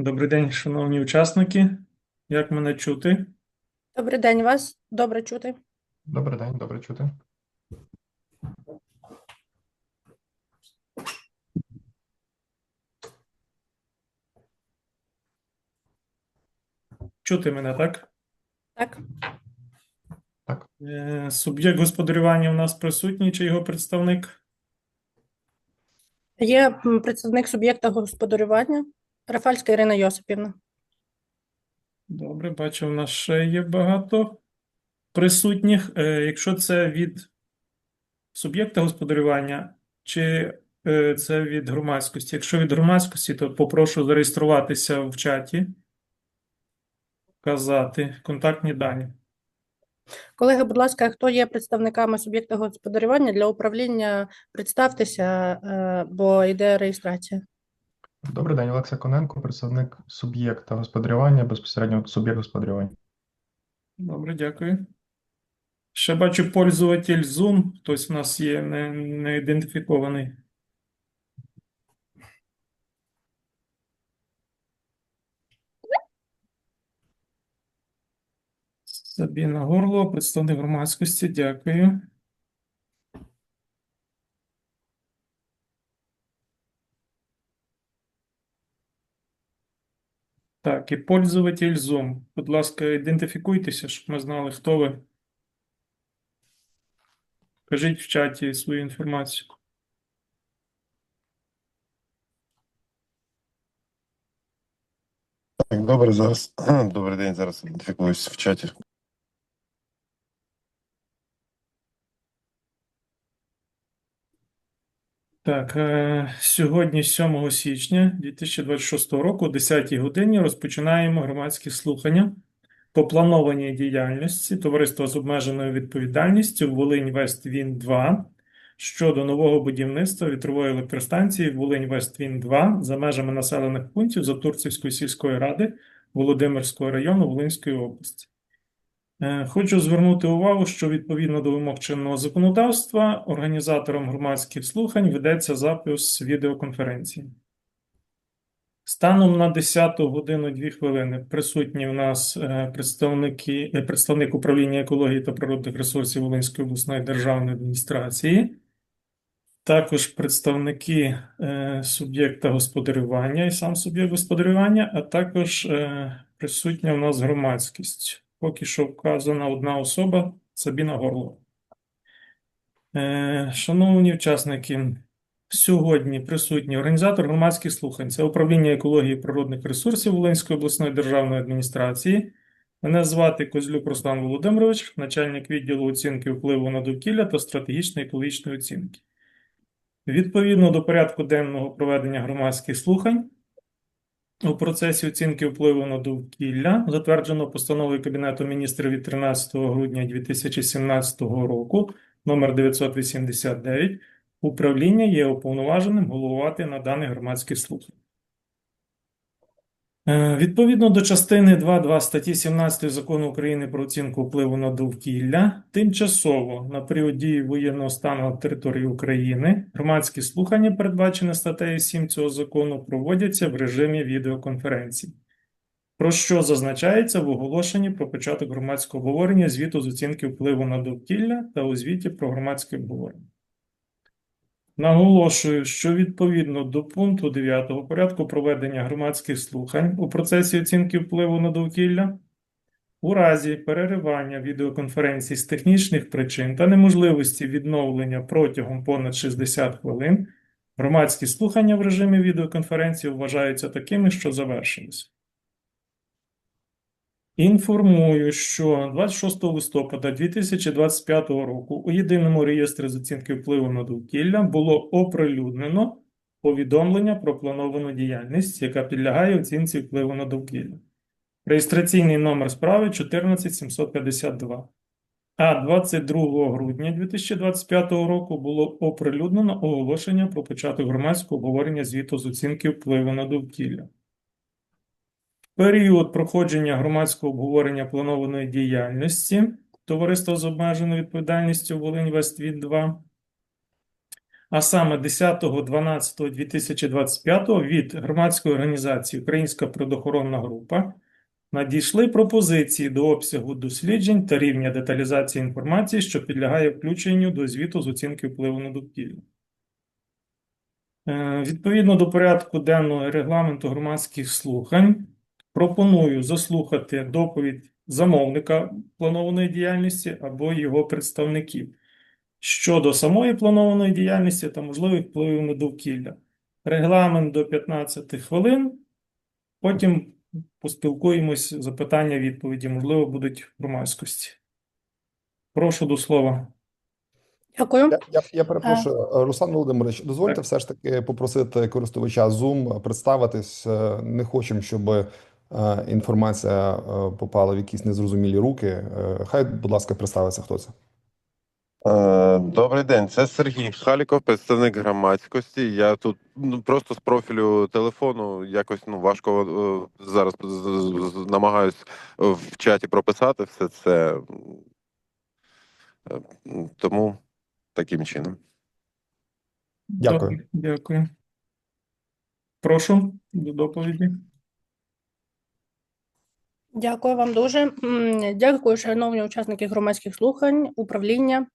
Добрий день, шановні учасники. Як мене чути? Добрий день, вас добре чути. Добрий день, добре чути. Чути мене, так? Так, Е, Суб'єкт господарювання у нас присутній, чи його представник? є представник суб'єкта господарювання Рафальська Ірина Йосипівна. Добре, бачу, у нас ще є багато присутніх. Е, Якщо це від суб'єкта господарювання, чи е, це від громадськості? Якщо від громадськості, то попрошу зареєструватися в чаті, вказати контактні дані. Колеги, будь ласка, хто є представниками суб'єкта господарювання для управління? Представтеся, е, бо йде реєстрація. Добрий день, Олекса Коненко, представник суб'єкта господарювання, безпосередньо суб'єкт господарювання. Добре, дякую. Ще бачу пользователь Zoom. Хтось у нас є не, не ідентифікований. Сабіна Горло, представник громадськості. Дякую. Так, і пользователь Zoom. Будь ласка, ідентифікуйтеся, щоб ми знали, хто ви. Кажіть в чаті свою інформацію. Так, добре, зараз. Добрий день, зараз ідентифікуюсь в чаті. Так, е, сьогодні, 7 січня 2026 року, о 10 годині, розпочинаємо громадські слухання по планованій діяльності Товариства з обмеженою відповідальністю Волинь Вест Він 2 щодо нового будівництва вітрової електростанції Волинь Вест Він 2 за межами населених пунктів Затурцівської сільської ради Володимирського району Волинської області. Е, Хочу звернути увагу, що відповідно до вимог чинного законодавства організатором громадських слухань ведеться запис відеоконференції. Станом на 10 годину 2 хвилини присутні у нас е, представники, е, представник управління екології та природних ресурсів Волинської обласної державної адміністрації, також представники суб'єкта господарювання і сам суб'єкт господарювання, а також присутня у нас громадськість. Поки що вказана одна особа Сабіна Горлова. Е, Шановні учасники, сьогодні присутній організатор громадських слухань. Це управління екології і природних ресурсів Волинської обласної державної адміністрації. Мене звати Козлюк Руслан Володимирович, начальник відділу оцінки впливу на довкілля та стратегічної екологічної оцінки. Відповідно до порядку денного проведення громадських слухань, у процесі оцінки впливу на довкілля, затверджено постановою Кабінету міністрів від 13 грудня 2017 року, номер 989, управління є уповноваженим головувати на даних громадських слухань. Е, Відповідно до частини 2.2 статті 17 Закону України про оцінку впливу на довкілля, тимчасово на період дії воєнного стану на території України громадські слухання, передбачені статтею 7 цього закону, проводяться в режимі відеоконференцій, про що зазначається в оголошенні про початок громадського обговорення звіту з оцінки впливу на довкілля та у звіті про громадське обговорення. Наголошую, що відповідно до пункту 9 порядку проведення громадських слухань у процесі оцінки впливу на довкілля, у разі переривання відеоконференції з технічних причин та неможливості відновлення протягом понад 60 хвилин, громадські слухання в режимі відеоконференції вважаються такими, що завершилися. Інформую, що 26 листопада 2025 року у єдиному реєстрі з оцінки впливу на довкілля було оприлюднено повідомлення про плановану діяльність, яка підлягає оцінці впливу на довкілля. Реєстраційний номер справи 14752. А 22 грудня 2025 року було оприлюднено оголошення про початок громадського обговорення звіту з оцінки впливу на довкілля. Період проходження громадського обговорення планованої діяльності Товариства з обмеженою відповідальністю Волинь Вествіт 2 а саме 10.12.2025 від громадської організації Українська природоохоронна група надійшли пропозиції до обсягу досліджень та рівня деталізації інформації, що підлягає включенню до звіту з оцінки впливу на довкілля. Е, Відповідно до порядку денного регламенту громадських слухань, пропоную заслухати доповідь замовника планованої діяльності або його представників щодо самої планованої діяльності та можливих впливів на довкілля. Регламент до 15 хвилин. Потім поспілкуємось, запитання, відповіді, можливо, будуть в громадськості. Прошу до слова. Дякую. Я, я, я перепрошую, е, Руслан Володимирович, дозвольте Так. все ж таки попросити користувача Zoom представитись. Е, Не хочемо, щоб е, інформація е, попала в якісь незрозумілі руки. Е, Хай, будь ласка, представиться, хто це. Е, Добрий день, це Сергій Халіков, представник громадськості. Я тут ну, просто з профілю телефону якось ну, важко е, зараз намагаюсь е, в чаті прописати все це. Е, Тому таким чином. Дякую. Добре, Дякую. Прошу до доповіді. Дякую вам дуже. Дякую, шановні учасники громадських слухань, управління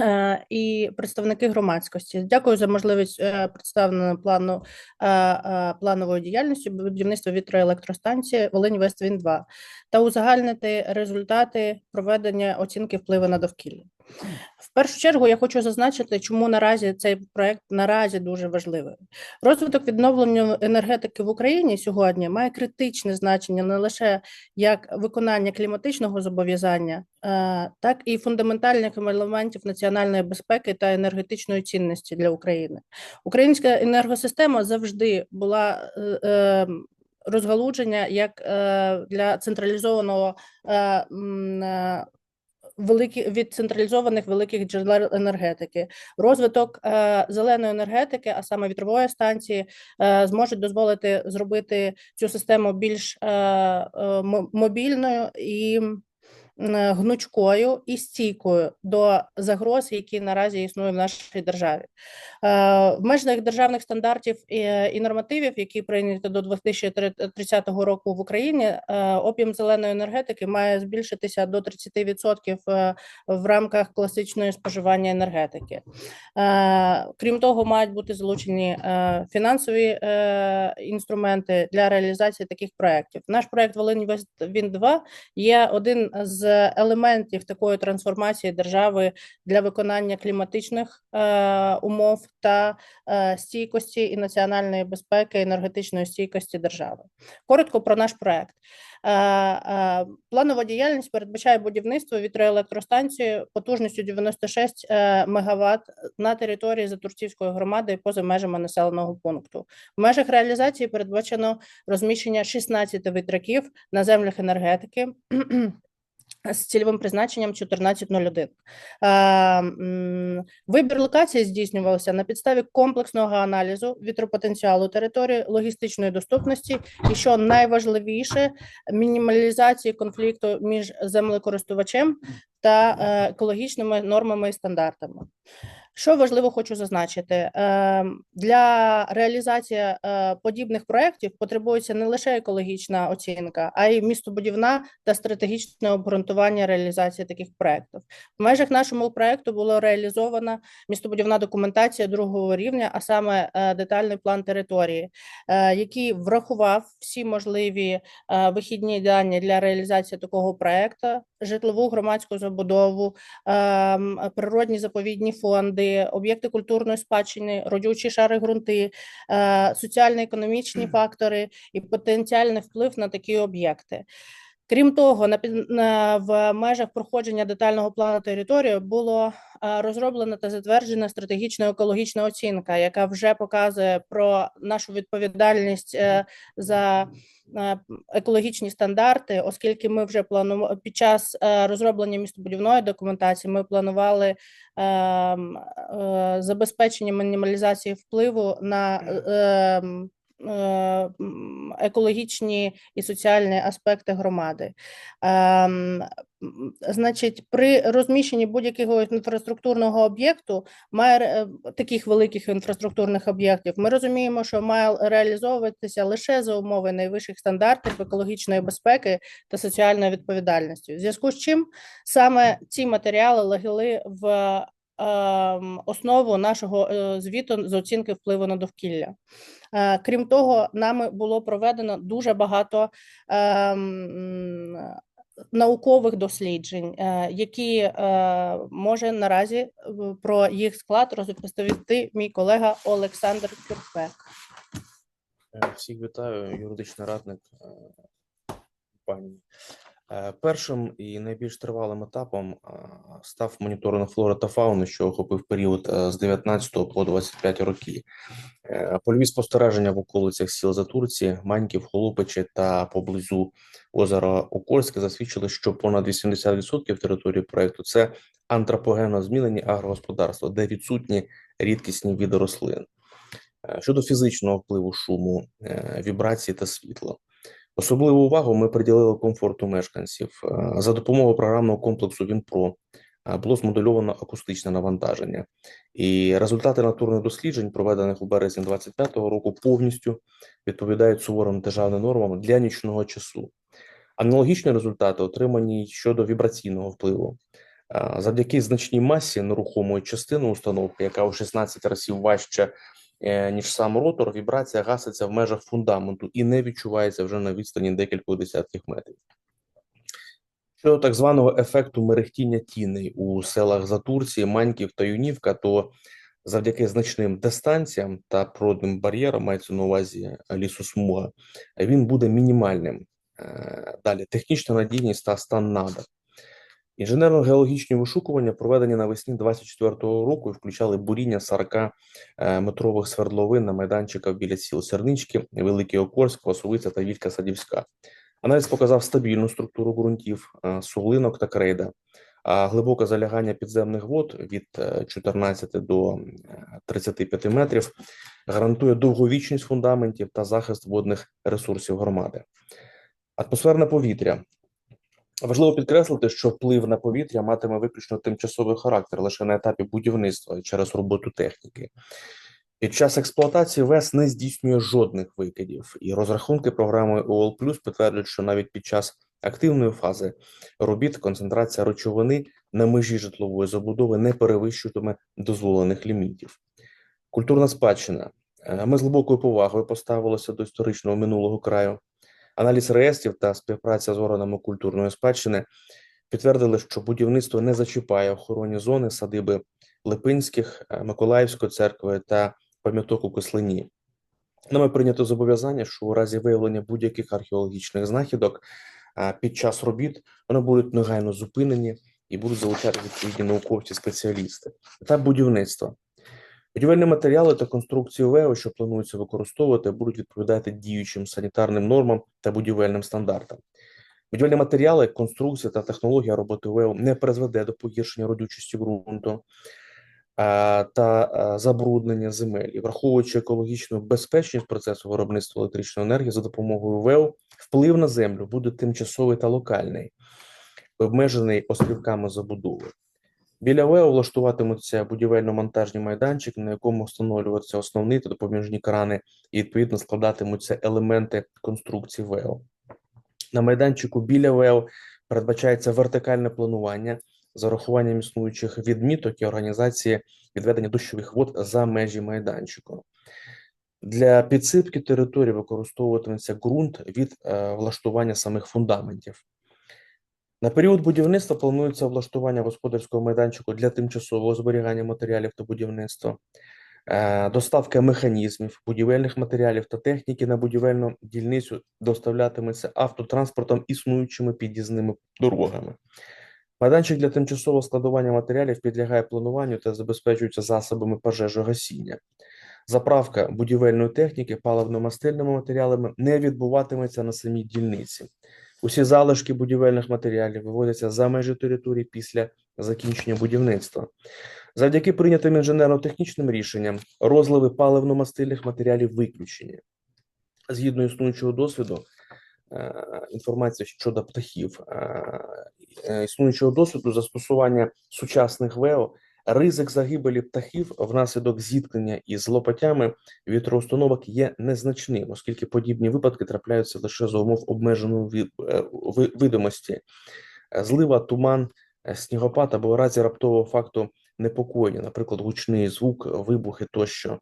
е, і представники громадськості. Дякую за можливість е, представлення плану е, планової діяльності будівництва вітроелектростанції Волинь Вествін 2 та узагальнити результати проведення оцінки впливу на довкілля. В першу чергу я хочу зазначити, чому наразі цей проект наразі дуже важливий. Розвиток відновлення енергетики в Україні сьогодні має критичне значення не лише як виконання кліматичного зобов'язання, так і фундаментальних елементів національної безпеки та енергетичної цінності для України. Українська енергосистема завжди була е, е, розгалудження як е, для централізованого великі від централізованих великих джерел енергетики. Розвиток е, зеленої енергетики, а саме вітрової станції, е, зможуть дозволити зробити цю систему більш е, е, мобільною і гнучкою і стійкою до загроз, які наразі існують в нашій державі. Е, В межах державних стандартів і, і нормативів, які прийняті до 2030 року в Україні, е, об'єм зеленої енергетики має збільшитися до 30% е, в рамках класичної споживання енергетики. Е, Крім того, мають бути залучені е, фінансові е, інструменти для реалізації таких проєктів. Наш проєкт Волинь Він 2 є один з елементів такої трансформації держави для виконання кліматичних е, умов та е, стійкості і національної безпеки, енергетичної стійкості держави. Коротко про наш проект. Е, е, Планова діяльність передбачає будівництво вітроелектростанції потужністю 96 е, МВт на території Затурцівської громади поза межами населеного пункту. В межах реалізації передбачено розміщення 16 вітряків на землях енергетики. З цільовим призначенням 1401. Е, м, Вибір локації здійснювався на підставі комплексного аналізу вітропотенціалу території, логістичної доступності і, що найважливіше, мінімалізації конфлікту між землекористувачем та е, екологічними нормами і стандартами. Що важливо, хочу зазначити, е, для реалізації е, подібних проєктів потребується не лише екологічна оцінка, а й містобудівна та стратегічне обґрунтування реалізації таких проєктів. В межах нашого проєкту було реалізована містобудівна документація другого рівня, а саме е, детальний план території, е, який врахував всі можливі вихідні дані для реалізації такого проєкту, житлову громадську забудову, ем, природні заповідні фонди, об'єкти культурної спадщини, родючі шари ґрунти, е, соціально-економічні фактори і потенціальний вплив на такі об'єкти. Крім того, на, на, в межах проходження детального плану території було е, розроблена та затверджена стратегічна екологічна оцінка, яка вже показує про нашу відповідальність е, за е, екологічні стандарти, оскільки ми вже планували під час розроблення містобудівної документації, ми планували ем, забезпечення мінімалізації впливу на ем, екологічні і соціальні аспекти громади. Ем, Значить, при розміщенні будь-якого інфраструктурного об'єкту має е, таких великих інфраструктурних об'єктів. Ми розуміємо, що має реалізовуватися лише за умови найвищих стандартів екологічної безпеки та соціальної відповідальності. В зв'язку з чим саме ці матеріали легли в основу нашого е, звіту з оцінки впливу на довкілля. Е, Крім того, нами було проведено дуже багато ем, наукових досліджень, е, які може наразі про їх склад розповісти мій колега Олександр Кюрпек. Всіх вітаю, юридичний радник. Е, Першим і найбільш тривалим етапом е, став моніторинг флори та фауни, що охопив період е, з 19 по 25 роки. Е, Польові спостереження в околицях сіл Затурці, Маньків, Холопичі та поблизу озера Окольське засвідчили, що понад 80% території проекту це антропогенно змінені агрогосподарства, де відсутні рідкісні види рослин. Е, Щодо фізичного впливу шуму, е, вібрації та світла, особливу увагу ми приділили комфорту мешканців. Е, За допомогою програмного комплексу ВінПро е, було змодульовано акустичне навантаження, і результати натурних досліджень, проведених у березні 2025 року, повністю відповідають суворим державним нормам для нічного часу. Аналогічні результати отримані щодо вібраційного впливу. Е, Завдяки значній масі нерухомої частини установки, яка у 16 разів важча е, ніж сам ротор, вібрація гаситься в межах фундаменту і не відчувається вже на відстані декількох десятків метрів. Щодо так званого ефекту мерехтіння тіней у селах Затурції, Маньків та Юнівка, то завдяки значним дистанціям та природним бар'єрам, мається на увазі лісосмуга, він буде мінімальним. Е, Далі технічна надійність та стан надр. Інженерно-геологічні вишукування, проведені навесні 24-го року, включали буріння 40 е, метрових свердловин на майданчиках біля сіл Сернички, Великий Окольськ, Васовиця та Вілька Садівська. Аналіз показав стабільну структуру ґрунтів, е, суглинок та крейда, а глибоке залягання підземних вод від е, 14 до е, 35 метрів гарантує довговічність фундаментів та захист водних ресурсів громади. Атмосферне повітря. Важливо підкреслити, що вплив на повітря матиме виключно тимчасовий характер лише на етапі будівництва і через роботу техніки. Під час експлуатації ВЕС не здійснює жодних викидів, і розрахунки програми ООЛ підтверджують, що навіть під час активної фази робіт концентрація речовини на межі житлової забудови не перевищуватиме дозволених лімітів. Культурна спадщина. Е, Ми з глибокою повагою поставилися до історичного минулого краю. Аналіз реєстрів та співпраця з органами культурної спадщини підтвердили, що будівництво не зачіпає охоронні зони садиби Липинських, е, Миколаївської церкви та пам'яток у Кислині. Нами прийнято зобов'язання, що у разі виявлення будь-яких археологічних знахідок е, під час робіт вони будуть негайно зупинені і будуть залучати відповідні науковці спеціалісти. Етап будівництва. Будівельні матеріали та конструкції ВЕО, що планується використовувати, будуть відповідати діючим санітарним нормам та будівельним стандартам. Будівельні матеріали, конструкція та технологія роботи ВЕО не призведе до погіршення родючості ґрунту та забруднення земель. І враховуючи екологічну безпечність процесу виробництва електричної енергії за допомогою ВЕО, вплив на землю буде тимчасовий та локальний, обмежений острівками забудови. Біля ВЕО влаштуватимуться будівельно-монтажні майданчик, на якому встановлюватися основні та допоміжні крани, і відповідно складатимуться елементи конструкції ВЕО. На майданчику біля ВЕО передбачається вертикальне планування з урахуванням існуючих відміток і організації відведення дощових вод за межі майданчику. Для підсипки території використовуватиметься ґрунт від е, влаштування самих фундаментів. На період будівництва планується влаштування господарського майданчику для тимчасового зберігання матеріалів та будівництва, е, доставка механізмів, будівельних матеріалів та техніки на будівельну дільницю доставлятиметься автотранспортом існуючими під'їзними дорогами. Майданчик для тимчасового складування матеріалів підлягає плануванню та забезпечується засобами пожежогасіння. Заправка будівельної техніки паливно-мастильними матеріалами не відбуватиметься на самій дільниці. Усі залишки будівельних матеріалів виводяться за межі території після закінчення будівництва. Завдяки прийнятим інженерно-технічним рішенням розливи паливно-мастильних матеріалів виключені. згідно існуючого досвіду, е, інформація щодо птахів, е, е, існуючого досвіду застосування сучасних ВЕО, ризик загибелі птахів внаслідок зіткнення із лопатями вітроустановок є незначним, оскільки подібні випадки трапляються лише за умов обмеженої е, видимості. Злива, туман, е, снігопад або разі раптового факту непокоєння, наприклад, гучний звук, вибухи тощо.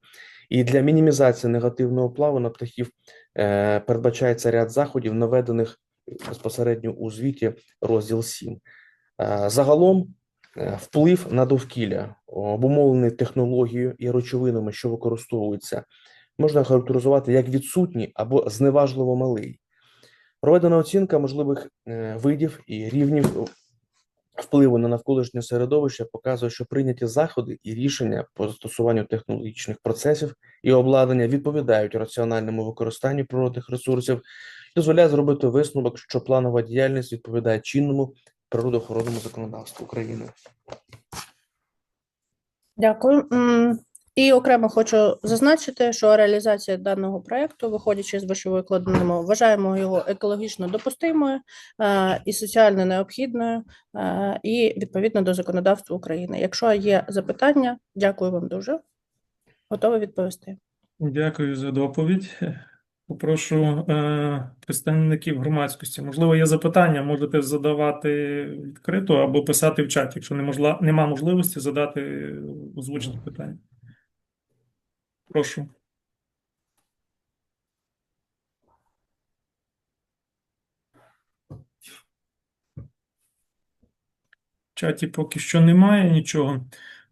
І для мінімізації негативного впливу на птахів е, передбачається ряд заходів, наведених безпосередньо у звіті розділ 7. Е, Загалом вплив на довкілля, обумовлений технологією і речовинами, що використовуються, можна характеризувати як відсутній або зневажливо малий. Проведена оцінка можливих е, видів і рівнів впливу на навколишнє середовище показує, що прийняті заходи і рішення по застосуванню технологічних процесів і обладнання відповідають раціональному використанню природних ресурсів, дозволяє зробити висновок, що планова діяльність відповідає чинному природоохоронному законодавству України. Дякую. І окремо хочу зазначити, що реалізація даного проекту, виходячи з вищевикладеного, вважаємо його екологічно допустимою е, і соціально необхідною, е, і відповідно до законодавства України. Якщо є запитання, дякую вам дуже. Готова відповісти. Дякую за доповідь. Попрошу е, представників громадськості. Можливо, є запитання, можете задавати відкрито або писати в чаті, якщо неможла, нема можливості задати е, озвучені питання. Прошу. В чаті поки що немає нічого.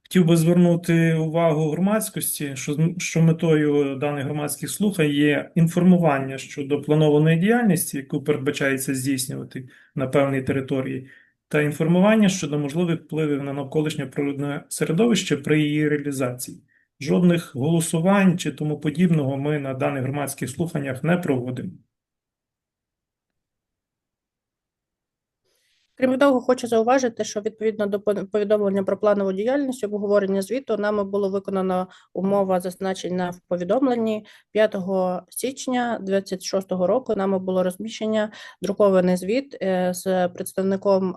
Хотів би звернути увагу громадськості, що, що метою даних громадських слухань є інформування щодо планованої діяльності, яку передбачається здійснювати на певній території, та інформування щодо можливих впливів на навколишнє природне середовище при її реалізації. Жодних голосувань чи тому подібного ми на даних громадських слуханнях не проводимо. Крім того, хочу зауважити, що відповідно до повідомлення про планову діяльність обговорення звіту нами було виконано умова зазначена в повідомленні 5 січня 2026 року. Нами було розміщення друкований звіт е, з представником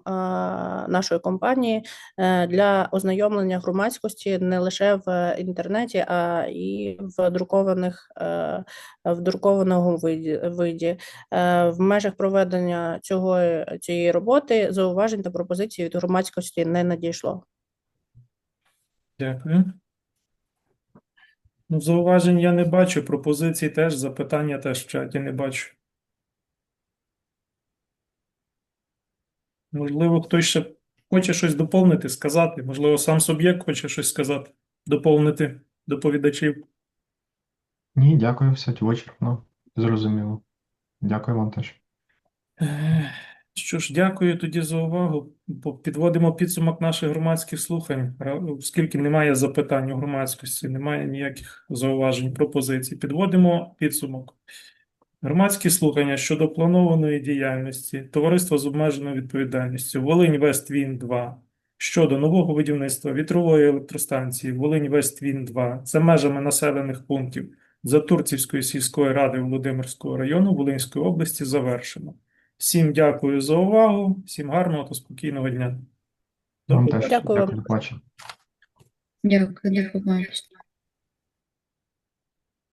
нашої компанії е, для ознайомлення громадськості не лише в інтернеті, а і в друкованих е, в друкованому виді В межах проведення цього цієї роботи зауважень та пропозицій від громадськості не надійшло. Дякую. Ну, зауважень я не бачу, пропозицій теж, запитання теж в чаті не бачу. Можливо, хтось ще хоче щось доповнити, сказати. Можливо, сам суб'єкт хоче щось сказати, доповнити доповідачів. Ні, дякую, все вичерпно. Зрозуміло. Дякую вам теж. Що ж, дякую тоді за увагу. Підводимо підсумок наших громадських слухань. Оскільки немає запитань у громадськості, немає ніяких зауважень, пропозицій. Підводимо підсумок. Громадські слухання щодо планованої діяльності Товариства з обмеженою відповідальністю Волинь Вест Він 2 щодо нового будівництва вітрової електростанції Волинь Вест Він 2 за межами населених пунктів Затурцівської сільської ради Володимирського району Волинської області завершено. Всім дякую за увагу, всім гарного та спокійного дня. До Вам теж Дякую вам. дякую. Дякую.